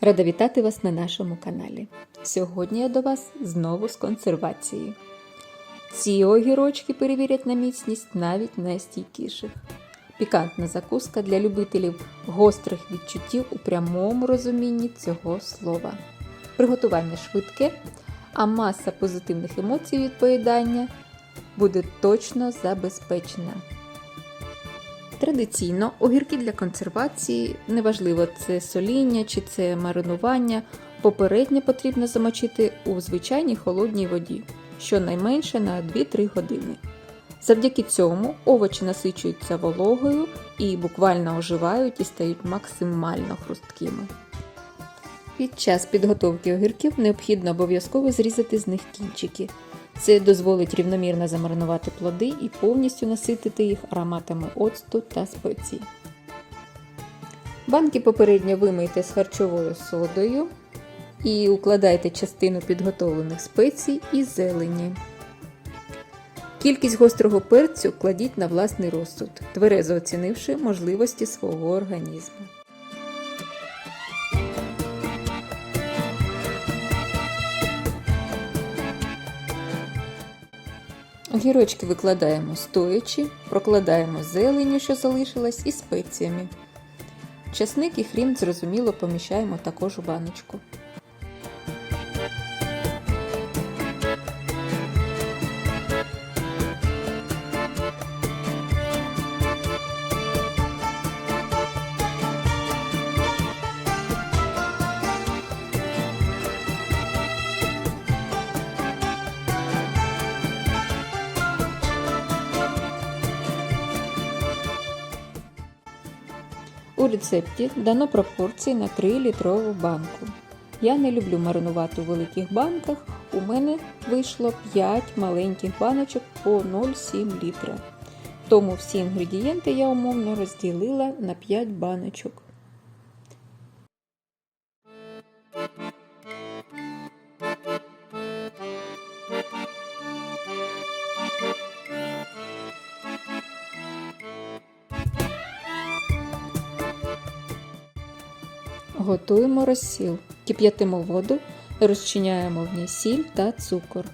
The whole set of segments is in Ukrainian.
Рада вітати вас на нашому каналі. Сьогодні я до вас знову з консервації. Ці огірочки перевірять на міцність навіть найстійкіших. Пікантна закуска для любителів гострих відчуттів у прямому розумінні цього слова. Приготування швидке, а маса позитивних емоцій від поїдання буде точно забезпечена. Традиційно огірки для консервації, неважливо це соління чи це маринування, попередньо потрібно замочити у звичайній холодній воді, щонайменше на 2-3 години. Завдяки цьому овочі насичуються вологою і буквально оживають і стають максимально хрусткими. Під час підготовки огірків необхідно обов'язково зрізати з них кінчики. Це дозволить рівномірно замаринувати плоди і повністю наситити їх ароматами оцту та спецій. Банки попередньо вимийте з харчовою содою і укладайте частину підготовлених спецій і зелені. Кількість гострого перцю кладіть на власний розсуд, тверезо оцінивши можливості свого організму. Огірочки викладаємо стоячи, прокладаємо зеленю, що залишилась, і спеціями. Часник і хрім, зрозуміло, поміщаємо також у баночку. У рецепті дано пропорції на 3 літрову банку. Я не люблю маринувати у великих банках, у мене вийшло 5 маленьких баночок по 0,7 літра. Тому всі інгредієнти я умовно розділила на 5 баночок. Готуємо розсіл. Кип'ятимо воду, розчиняємо в ній сіль та цукор.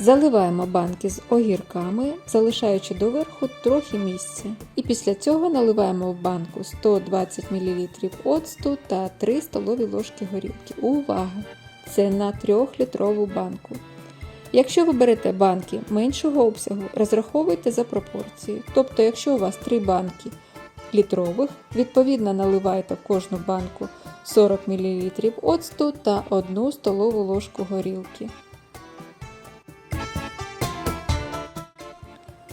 Заливаємо банки з огірками, залишаючи доверху трохи місця. І після цього наливаємо в банку 120 мл оцту та 3 столові ложки горілки. Увага! Це на 3-літрову банку. Якщо ви берете банки меншого обсягу, розраховуйте за пропорцією. Тобто, якщо у вас 3 банки літрових, відповідно наливайте в кожну банку 40 мл оцту та 1 столову ложку горілки.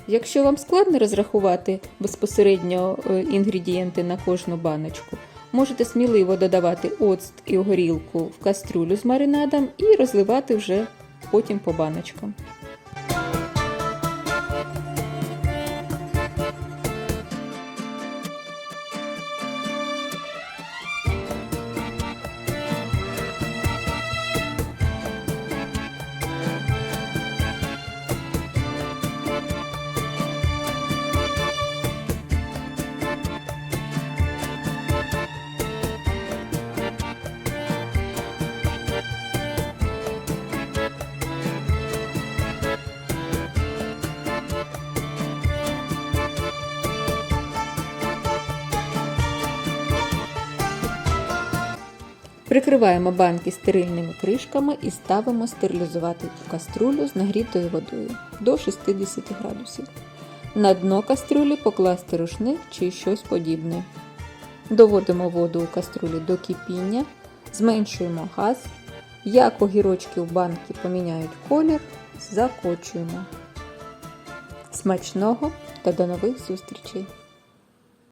Якщо вам складно розрахувати безпосередньо е, інгредієнти на кожну баночку, можете сміливо додавати оцт і горілку в кастрюлю з маринадом і розливати вже потім по баночкам. Прикриваємо банки стерильними кришками і ставимо стерилізувати в каструлю з нагрітою водою до 60 градусів. На дно кастрюлі покласти рушник чи щось подібне. Доводимо воду у каструлі до кипіння, зменшуємо газ. Як огірочки в банки поміняють колір, закочуємо. Смачного та до нових зустрічей!